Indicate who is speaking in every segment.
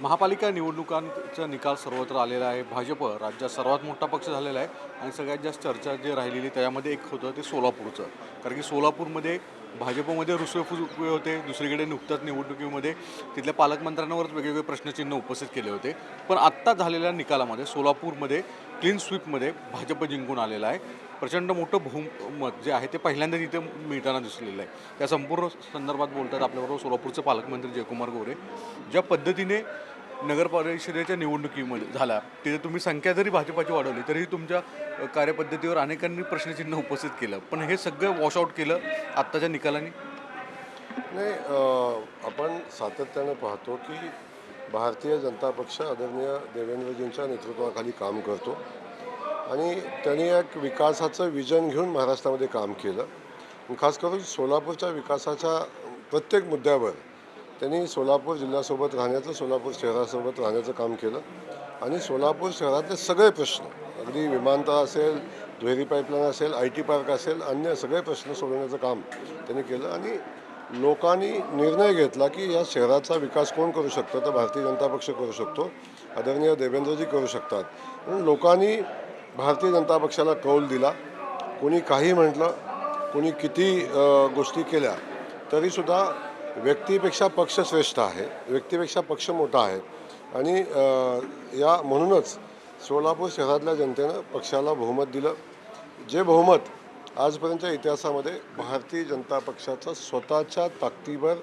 Speaker 1: महापालिका निवडणुकांचा निकाल सर्वत्र आलेला आहे. भाजप राज्यात सर्वात मोठा पक्ष झालेला आहे आणि सगळ्यात जास्त चर्चा जे राहिलेली त्याच्यामध्ये एक होतं ते सोलापूरचं. कारण की सोलापूरमध्ये भाजपमध्ये रुसवे होते. दुसरीकडे नुकत्याच निवडणुकीमध्ये तिथल्या पालकमंत्र्यांवरच वेगवेगळे प्रश्नचिन्ह उपस्थित केले होते. पण आत्ता झालेल्या निकालामध्ये सोलापूरमध्ये क्लीन स्वीपमध्ये भाजप जिंकून आलेला आहे. प्रचंड मोठं बहुमत जे आहे ते पहिल्यांदा तिथे मिळताना दिसलेलं आहे. त्या संपूर्ण संदर्भात बोलतात आपल्याबरोबर सोलापूरचे पालकमंत्री जयकुमार गोरे. ज्या पद्धतीने नगर परिषदेच्या निवडणुकीमध्ये झाला तिथे तुम्ही संख्या जरी भाजपाची वाढवली तरीही तुमच्या कार्यपद्धतीवर अनेकांनी प्रश्नचिन्ह उपस्थित केलं. पण हे सगळं वॉशआउट केलं आत्ताच्या निकालाने?
Speaker 2: नाही आपण सातत्यानं पाहतो की भारतीय जनता पक्ष आदरणीय देवेंद्रजींच्या नेतृत्वाखाली काम करतो. आणि त्यांनी एक विकासाचं विजन घेऊन महाराष्ट्रामध्ये काम केलं. खास करून सोलापूरच्या विकासाच्या प्रत्येक मुद्द्यावर त्यांनी सोलापूर जिल्ह्यासोबत राहण्याचं सोलापूर शहरासोबत राहण्याचं काम केलं. आणि सोलापूर शहरातले सगळे प्रश्न अगदी विमानतळ असेल दुहेरी पाईपलाईन असेल आय टी पार्क असेल अन्य सगळे प्रश्न सोडवण्याचं काम त्यांनी केलं. आणि लोकांनी निर्णय घेतला की या शहराचा विकास कोण करू शकतं? तर भारतीय जनता पक्ष करू शकतो. आदरणीय देवेंद्रजी करू शकतात. म्हणून लोकांनी भारतीय जनता पक्षाला कौल दिला. कोणी काही म्हटलं कोणी किती गोष्टी केल्या तरीसुद्धा व्यक्तीपेक्षा पक्ष श्रेष्ठ आहे. व्यक्तीपेक्षा पक्ष मोठा आहे. आणि या म्हणूनच सोलापूर शहरातल्या जनतेनं पक्षाला बहुमत दिलं. जे बहुमत आजपर्यंतच्या इतिहासामध्ये भारतीय जनता पक्षाचं स्वतःच्या ताकदीवर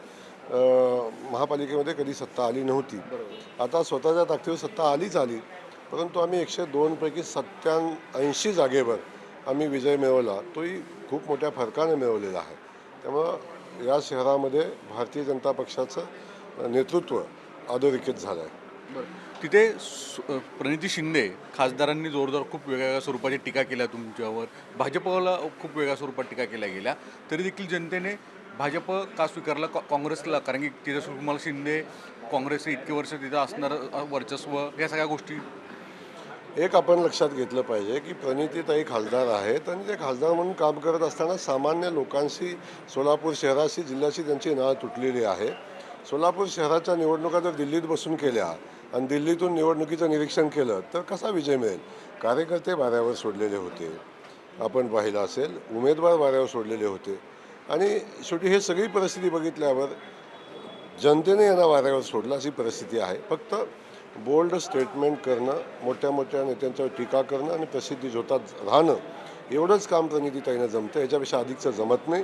Speaker 2: महापालिकेमध्ये कधी सत्ता आली नव्हती. आता स्वतःच्या ताकदीवर सत्ता आलीच आली. परंतु आम्ही एकशे दोनपैकी सत्त्याऐंशी जागेवर आम्ही विजय मिळवला. तोही खूप मोठ्या फरकाने मिळवलेला आहे. त्यामुळं या शहरामध्ये भारतीय जनता पक्षाचं नेतृत्व अधोरेखित झालं आहे
Speaker 1: तिथे सु- प्रणिती शिंदे खासदारांनी जोरदार खूप वेगवेगळ्या स्वरूपाची टीका केल्या तुमच्यावर. भाजपला खूप वेगळ्या स्वरूपात टीका केल्या गेल्या. तरी देखील जनतेने भाजप का स्वीकारला? का- काँग्रेसला? कारण की तिथे सुकुमार शिंदे काँग्रेसचे इतके वर्ष तिथं असणारं वर्चस्व या सगळ्या गोष्टी
Speaker 2: एक आपण लक्षात घेतलं पाहिजे की प्रणितीताई खासदार आहेत आणि ते खासदार म्हणून काम करत असताना सामान्य लोकांशी सोलापूर शहराशी जिल्ह्याशी त्यांची नाळ तुटलेली आहे. सोलापूर शहराच्या निवडणुका जर दिल्लीत बसून केल्या आणि दिल्लीतून निवडणुकीचं निरीक्षण केलं तर कसा विजय मिळेल? कार्यकर्ते वाऱ्यावर सोडलेले होते. आपण पाहिलं असेल उमेदवार वाऱ्यावर सोडलेले होते. आणि शेवटी हे सगळी परिस्थिती बघितल्यावर जनतेने यांना वाऱ्यावर सोडलं अशी परिस्थिती आहे. फक्त बोल्ड स्टेटमेंट करणं मोठ्या मोठ्या नेत्यांच्यावर टीका करणं आणि प्रसिद्धी झोतात राहणं एवढंच काम प्रणितीताईनं जमतं. याच्यापेक्षा अधिकचं जमत नाही.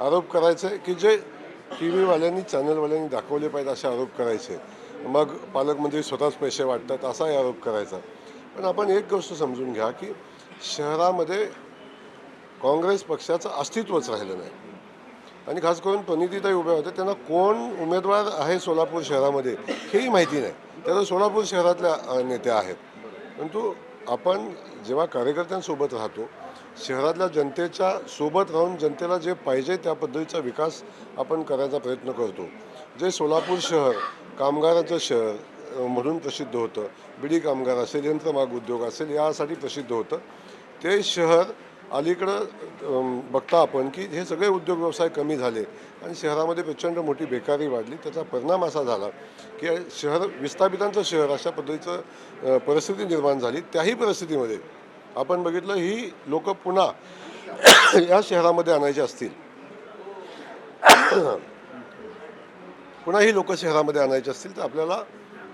Speaker 2: आरोप करायचं आहे की जे टी व्हीवाल्यांनी चॅनलवाल्यांनी दाखवले पाहिजे असे आरोप करायचे. मग पालकमंत्री स्वतःच पैसे वाटतात असाही आरोप करायचा. पण आपण एक गोष्ट समजून घ्या की शहरामध्ये काँग्रेस पक्षाचं अस्तित्वच राहिलं नाही. आणि खास करून प्रणितीताई उभ्या होत्या. त्यांना कोण उमेदवार आहे सोलापूर शहरामध्ये हेही माहिती नाही. त्या तर सोलापूर शहरातल्या नेत्या आहेत. परंतु आपण जेव्हा कार्यकर्त्यांसोबत राहतो शहरातल्या जनतेच्या सोबत राहून जनतेला जे पाहिजे त्या पद्धतीचा विकास आपण करायचा प्रयत्न करतो. जे सोलापूर शहर कामगाराचं शहर म्हणून प्रसिद्ध होतं बिडी कामगार असेल यंत्रमाग उद्योग असेल यासाठी प्रसिद्ध होतं. ते शहर अलीकडं बघता आपण की हे सगळे उद्योग व्यवसाय कमी झाले आणि शहरामध्ये प्रचंड मोठी बेकारी वाढली. त्याचा परिणाम असा झाला की शहर विस्थापितांचं शहर अशा पद्धतीचं परिस्थिती निर्माण झाली. त्याही परिस्थितीमध्ये आपण बघितलं ही लोक पुन्हा या शहरामध्ये आणायची असतील. पुन्हा ही लोक शहरामध्ये आणायची असतील तर आपल्याला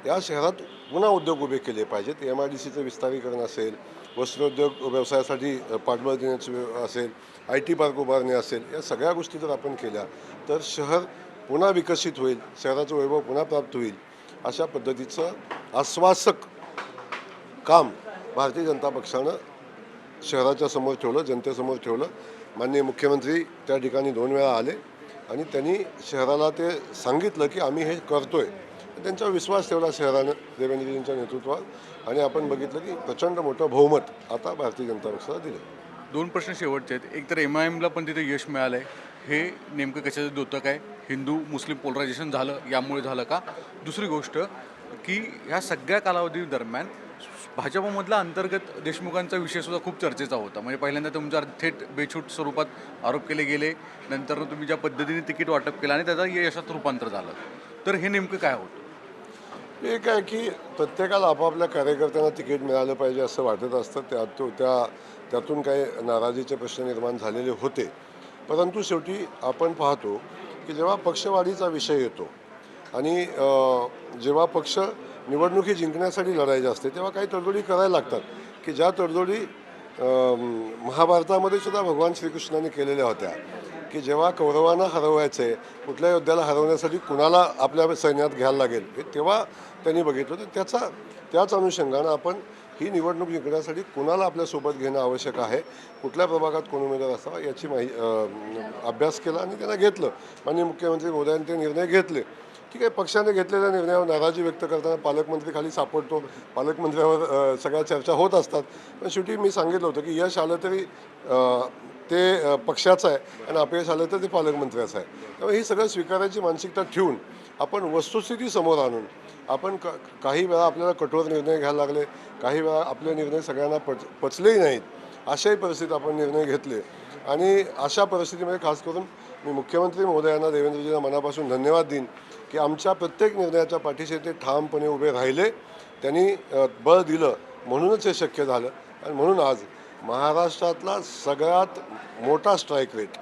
Speaker 2: या शहरात पुन्हा उद्योग उभे केले पाहिजेत. एम आय डी सीचं विस्तारीकरण असेल वस्त्रोद्योग व्यवसायासाठी पाठबळ देण्याचं व्यव- असेल आय टी पार्क उभारणे असेल या सगळ्या गोष्टी जर आपण केल्या तर शहर पुन्हा विकसित होईल शहराचं वैभव पुन्हा प्राप्त होईल अशा पद्धतीचं आश्वासक काम भारतीय जनता पक्षानं शहराच्या समोर ठेवलं जनतेसमोर ठेवलं. माननीय मुख्यमंत्री त्या ठिकाणी दोन वेळा आले आणि त्यांनी शहराला ते सांगितलं की आम्ही हे करतोय. त्यांच्यावर विश्वास ठेवला शहरानं देवेंद्रजींच्या नेतृत्वात. आणि आपण बघितलं की प्रचंड मोठं बहुमत आता भारतीय जनता पक्षाला दिलं
Speaker 1: दोन प्रश्न शेवटचे आहेत. एक तर एम आय एमला पण तिथे यश मिळालं आहे हे नेमकं कशाचं द्योतक आहे? हिंदू मुस्लिम पोलरायझेशन झालं यामुळे झालं का? दुसरी गोष्ट की ह्या सगळ्या कालावधी दरम्यान भाजपमधला अंतर्गत देशमुखांचा विषय सुद्धा खूप चर्चेचा होता. म्हणजे पहिल्यांदा तुमचा थेट बेछूट स्वरूपात आरोप केले गेले. नंतर तुम्ही ज्या पद्धतीने तिकीट वाटप केलं आणि त्याचा यशात रूपांतर झालं. तर हे नेमकं काय होतं?
Speaker 2: एक आहे की प्रत्येकाला आपापल्या कार्यकर्त्यांना तिकीट मिळालं पाहिजे असं वाटत असतं. त्यात त्या त्यातून काही नाराजीचे प्रश्न निर्माण झालेले होते. परंतु शेवटी आपण पाहतो की जेव्हा पक्षवाढीचा विषय येतो आणि जेव्हा पक्ष निवडणुकी जिंकण्यासाठी लढायचे असते तेव्हा काही तडजोडी करायला लागतात. की ज्या तडजोडी महाभारतामध्ये सुद्धा भगवान श्रीकृष्णाने केलेल्या होत्या. की जेव्हा कौरवांना हरवायचं आहे कुठल्या योद्ध्याला हरवण्यासाठी कुणाला आपल्या सैन्यात घ्यायला लागेल हे तेव्हा त्यांनी बघितलं. तर त्याचा त्याच अनुषंगानं आपण ही निवडणूक जिंकण्यासाठी कुणाला आपल्यासोबत घेणं आवश्यक आहे कुठल्या प्रभागात कोण उमेदवार असावा याची माहि अभ्यास केला आणि त्यांना घेतलं. माननीय मुख्यमंत्री मोदयांनी ते निर्णय घेतले. ठीक आहे पक्षाने घेतलेल्या निर्णयावर हो, नाराजी व्यक्त करताना पालकमंत्री खाली सापडतो. पालकमंत्र्यावर सगळ्या चर्चा होत असतात. पण शेवटी मी सांगितलं होतं की यश आलं तरी ते पक्षाचं आहे आणि अपयश आलं तर ते पालकमंत्र्याचं आहे. त्यामुळे ही सगळं स्वीकारायची मानसिकता ठेवून आपण वस्तुस्थिती समोर आणून आपण क काही वेळा आपल्याला कठोर निर्णय घ्यायला लागले काही वेळा आपले निर्णय सगळ्यांना पच पचलेही नाहीत. अशाही परिस्थितीत आपण निर्णय घेतले. आणि अशा परिस्थितीमध्ये खास करून मी मुख्यमंत्री महोदयांना देवेंद्रजींना मनापासून धन्यवाद देईन की आमच्या प्रत्येक निर्णयाच्या पाठीशी ते ठामपणे उभे राहिले. त्यांनी बळ दिलं म्हणूनच हे शक्य झालं. आणि म्हणून आज महाराष्ट्रातला सगळ्यात मोठा स्ट्राईक रेट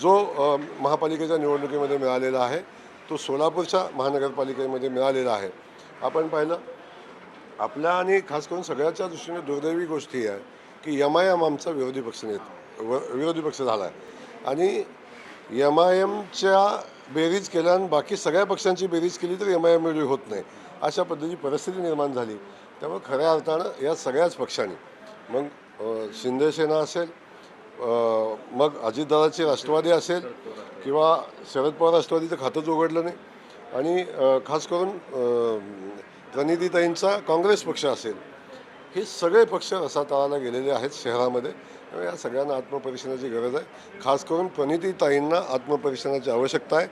Speaker 2: जो महापालिकेच्या निवडणुकीमध्ये मिळालेला आहे तो सोलापूरच्या महानगरपालिकेमध्ये मिळालेला आहे. आपण पाहिलं आपल्या आणि खास करून सगळ्याच्या दृष्टीने दुर्दैवी गोष्टी आहे की एम आय एम आमचा विरोधी पक्ष नेत व विरोधी पक्ष झाला आहे आणि एम आय एमच्या बेरीज केल्यानं बाकी सगळ्या पक्षांची बेरीज केली तर एम आय एम होत नाही. अशा पद्धतीची परिस्थिती निर्माण झाली. त्यामुळे खऱ्या अर्थानं या सगळ्याच पक्षांनी मग शिंदेसेना असेल मग अजितदादाची राष्ट्रवादी असेल किंवा शरद पवार राष्ट्रवादीचं खातंच उघडलं नाही. आणि खास करून अ, प्रणितीताईंचा काँग्रेस पक्ष असेल हे सगळे पक्ष रसातळाला गेलेले आहेत शहरामध्ये. त्यामुळे या सगळ्यांना आत्मपरीक्षणाची गरज आहे. खास करून प्रणितीताईंना आत्मपरीक्षणाची आवश्यकता आहे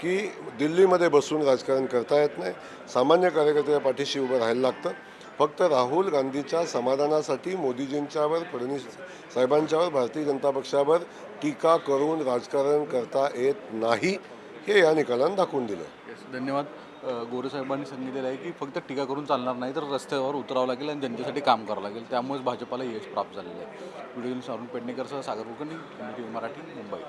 Speaker 2: की दिल्लीमध्ये बसून राजकारण करता येत नाही. सामान्य कार्यकर्त्याच्या पाठीशी उभं राहायला लागतं. फक्त राहुल गांधीच्या समाधानासाठी मोदीजींच्यावर फडणवीस साहेबांच्यावर भारतीय जनता पक्षावर टीका करून राजकारण करता येत नाही. हे या निकालानं दाखवून दिलं.
Speaker 1: Yes, धन्यवाद. गोरेसाहेबांनी सांगितलेलं आहे की फक्त टीका करून चालणार नाही तर रस्त्यावर उतरावं लागेल आणि जनतेसाठी काम करावं लागेल. त्यामुळेच भाजपाला यश प्राप्त झालेलं आहे. व्हिडिओ अरुण पेडणेकरसह सागर कुलकर्णी मराठी मुंबई.